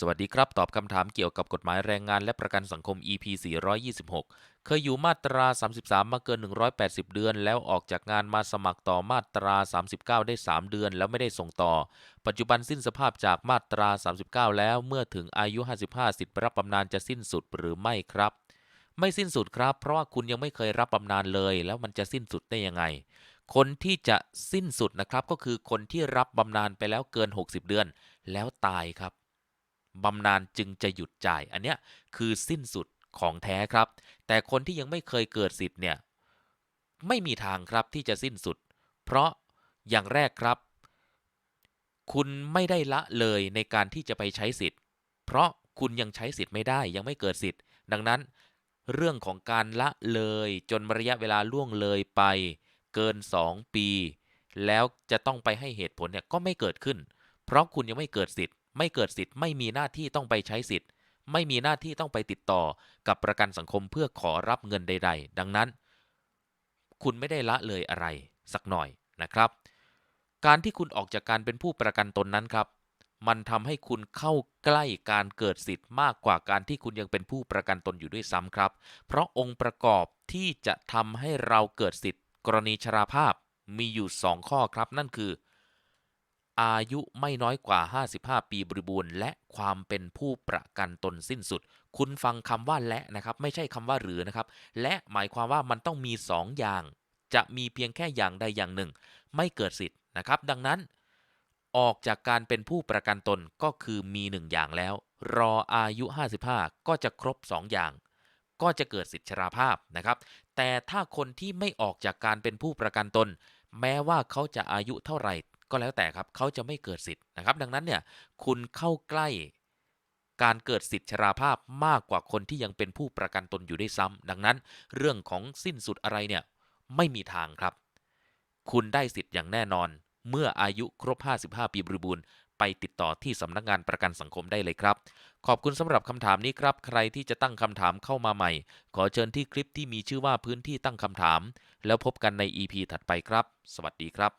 สวัสดีครับ ตอบคำถามเกี่ยวกับกฎหมายแรงงานและประกันสังคม EP 426 เคยอยู่มาตรา 33 มาเกิน 180 เดือน แล้วออกจากงานมาสมัครต่อมาตรา 39 ได้ 3 เดือน แล้วไม่ได้ส่งต่อ ปัจจุบันสิ้นสภาพจากมาตรา 39 แล้วเมื่อถึงอายุ 55 สิทธิ์รับบำนาญจะสิ้นสุดหรือไม่ครับ ไม่สิ้นสุดครับ เพราะว่าคุณยังไม่เคยรับบำนาญเลย แล้วมันจะสิ้นสุดได้ยังไง คนที่จะสิ้นสุดนะครับก็คือคนที่รับบำนาญไปแล้วเกิน 60 เดือน แล้วตายครับ บำนาญจึงจะหยุดจ่าย อันเนี้ยคือสิ้นสุดของแท้ครับ แต่คนที่ยังไม่เคยเกิดสิทธิ์เนี่ยไม่มีทางครับที่จะสิ้นสุด เพราะอย่างแรกครับ คุณไม่ได้ละเลยในการที่จะไปใช้สิทธิ์ เพราะคุณยังใช้สิทธิ์ไม่ได้ยังไม่เกิดสิทธิ์ ดังนั้น เรื่องของการละเลยจนระยะเวลาล่วงเลยไป เกิน 2 ปี แล้วจะต้องไปให้เหตุผลเนี่ยก็ไม่เกิดขึ้น เพราะคุณยังไม่เกิดสิทธิ์ ไม่เกิดสิทธิ์ไม่มีหน้าที่ต้องไปใช้สิทธิ์ ไม่มีหน้าที่ต้องไปติดต่อกับประกันสังคมเพื่อขอรับเงินใด ๆ ดังนั้น คุณไม่ได้ละเลยอะไรสักหน่อยนะครับ การที่คุณออกจากการเป็นผู้ประกันตนนั้นครับ มันทำให้คุณเข้าใกล้การเกิดสิทธิ์มากกว่าการที่คุณยังเป็นผู้ประกันตนอยู่ด้วยซ้ำครับ เพราะองค์ประกอบที่จะทำให้เราเกิดสิทธิ์ กรณีชราภาพมีอยู่ 2 ข้อครับ นั่นคือ อายุไม่น้อยกว่า 55 ปีบริบูรณ์ และความเป็นผู้ประกันตนสิ้นสุด คุณฟังคำว่าและนะครับ ไม่ใช่คำว่าหรือนะครับ และหมายความว่ามันต้องมี 2 อย่าง จะมีเพียงแค่อย่างใดอย่างหนึ่ง ไม่เกิดสิทธิ์นะครับ ดังนั้น ออกจากการเป็นผู้ประกันตนก็คือมี 1 อย่างแล้ว รออายุ 55 ก็จะครบ 2 อย่าง ก็จะเกิดสิทธิชราภาพนะครับ แต่ถ้าคนที่ไม่ออกจากการเป็นผู้ประกันตน แม้ว่าเขาจะอายุเท่าไหร่ ก็แล้วแต่ครับเขาจะไม่เกิดสิทธิ์นะครับ ดังนั้นเนี่ยคุณเข้าใกล้การเกิดสิทธิชราภาพมากกว่าคนที่ยังเป็นผู้ประกันตนอยู่ได้ซ้ำดังนั้น เรื่องของสิ้นสุดอะไรเนี่ยไม่มีทางครับ คุณได้สิทธิ์อย่างแน่นอน เมื่ออายุครบ 55 ปีบริบูรณ์ไปติดต่อที่สำนักงานประกันสังคมได้เลยครับ ขอบคุณสำหรับคำถามนี้ครับ ใครที่จะตั้งคำถามเข้ามาใหม่ ขอเชิญที่คลิปที่มีชื่อว่าพื้นที่ตั้งคำถาม แล้วพบกันใน EP ถัดไปครับ สวัสดีครับ